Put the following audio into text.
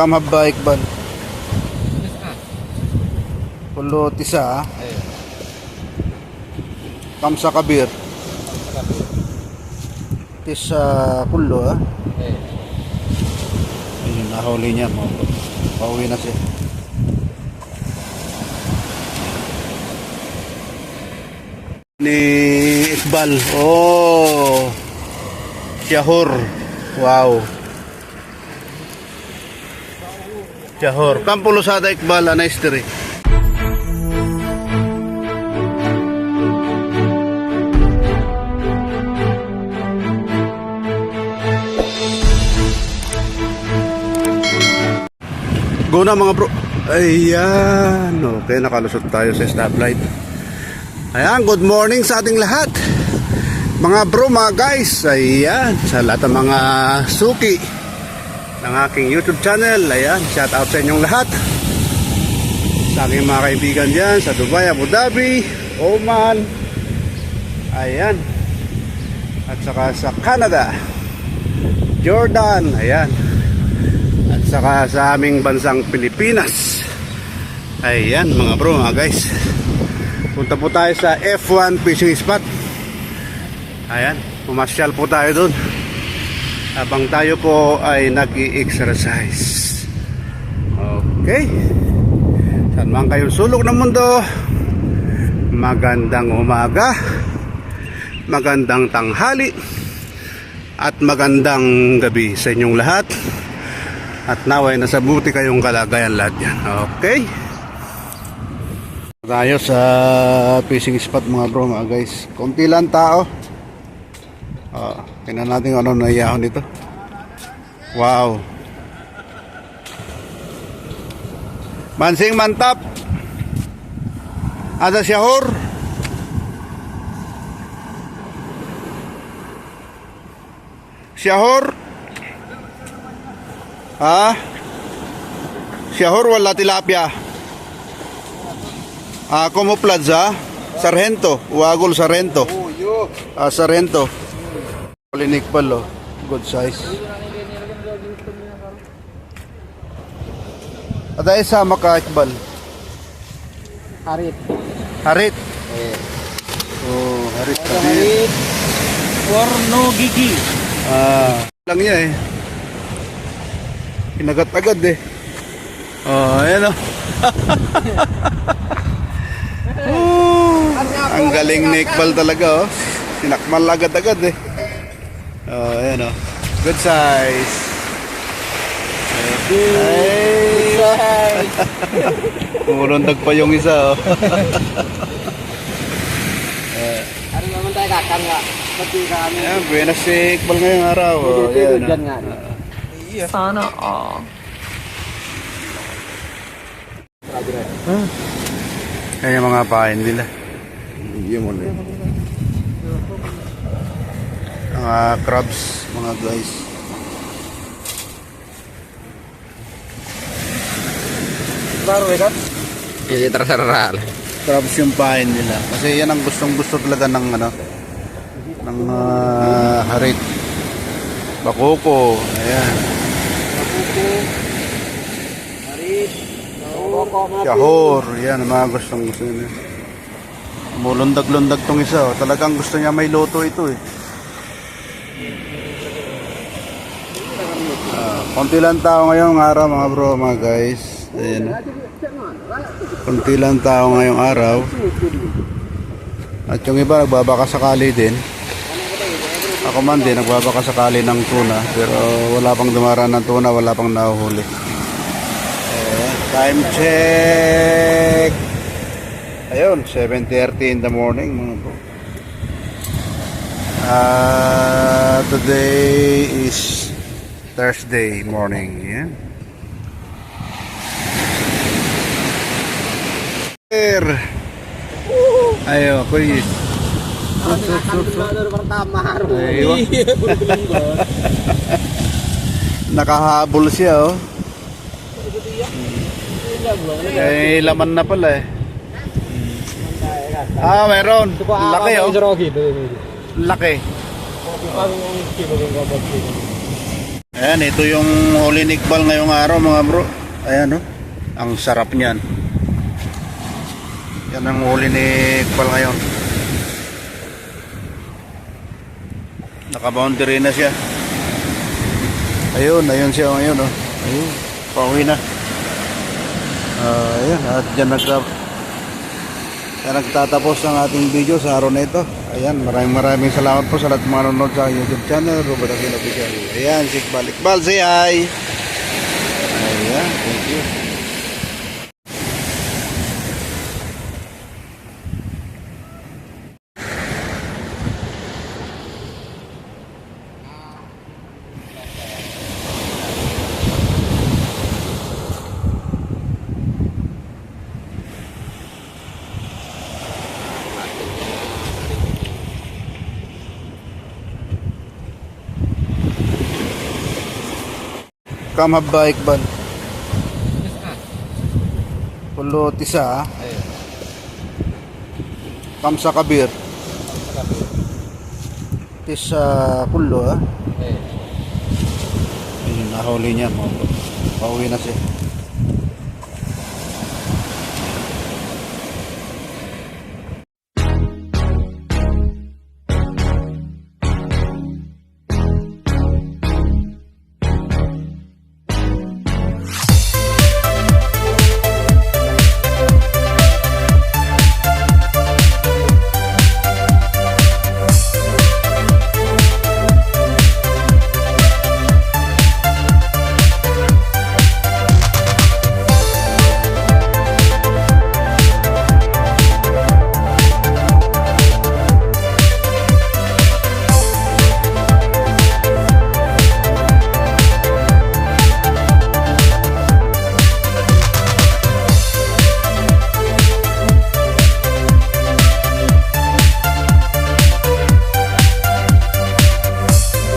Kam haba Iqbal. Pulo tisa. Kam sa kabir. Tisa pulo ah. Ayun. Nahuli niya mo. Pauwi na siya. Ni Iqbal. Oh. Syahur. Wow. Syahur. Kampo Lusada Iqbal, ana history. Go na mga bro. Ayan. Okay, nakalusot tayo sa stoplight. Ayan, good morning sa ating lahat. Mga bro, mga guys. Ayan, sa lahat ng mga suki ng aking YouTube channel. Ayan, shout out sa inyong lahat. Sa aking mga kaibigan dyan sa Dubai, Abu Dhabi, Oman. Ayan. At saka sa Canada, Jordan. Ayan at saka sa aming bansang Pilipinas. Ayan mga bro, mga guys. Punta po tayo sa F1 fishing spot. Ayan, pumasyal po tayo dun. Habang tayo po ay nag-i-exercise. Okay. Saan man kayong sulok ng mundo, magandang umaga, magandang tanghali, at magandang gabi sa inyong lahat. At naway nasa buti kayong kalagayan lahat yan. Okay? Tayo sa fishing spot mga bro mga guys. Konti lang tao. Uh, tingnan natin kung ano naiyahon dito. Wow. Mansing mantap. Ada siyahor. Siyahor. Ha? Siyahor wala tilapia. Ah, como plaza? Sargento, Wagol Sargento. Ah, Sargento. Polinik palo. Good size. Ada isa makaikbal. Harit. Harit. Eh. Oh, harit tadi. harit. Porno gigi. Ah, lang niya eh. Kinagat agad eh. Oh, ayan oh. oh. Ang galing ni Iqbal talaga oh. Sinakmal agad-agad eh. Oh, ayan oh. Good size. Ay, Kumulundag pa yung isa oh. Hari naman tayo kakang nga. Pati kami. Ayan, buenas si Iqbal ngayong araw. Oh, ayan, Dyan oh. Sana all. Ayan yung mga pain nila. Yung mo Mga crabs, mga guys. Kan? Ini terserah lah. Crabs yung pain nila. Kasi yan ang gustong gusto talaga ng ano ng ah, harit. Bakoko. Ayan. Harit. Boko mga Yahor. Yan mga gustong gusto nila. Mulundag-lundag tong isa. Oh. Talagang gusto niya may loto ito eh. Ah, konti lang tao ngayong araw mga bro, mga guys. Ayan. Konti lang tao ngayong araw. At yung iba nagbabaka sakali din. Ako man din nagbabaka sakali ng tuna. Pero wala pang dumaraan ng tuna, wala pang nahuhuli. Ayan, time check! Ayun, 7.30 in the morning mga bro. Ah, today is Thursday morning. Air. Ayo, kuy. Aywa. Nakahabol siya, oh. Eh, laman na pala eh. Ah, meron. Laki, oh. Laki. Ayan, ito yung huli ni Iqbal ngayong araw mga bro. Ayan oh. Ang sarap niyan. Yan ang huli ni ngayon. Naka-boundary na siya. Ayun, ayun siya ngayon oh. Ayun, pauwi na. Ah, ayan, at dyan nagtatapos ang ating video sa araw na ito. Ayan, maraming maraming salamat po sa lahat mga nanonood sa YouTube channel, Robert Aquino Official. Ayan, si Iqbal. Iqbal, say hi! Ayan, thank you. Kam habba Iqbal. Pulo tisa. Kam sa kabir. Tisa pulo ah. Ayun, nahuli niya. Pauwi na siya.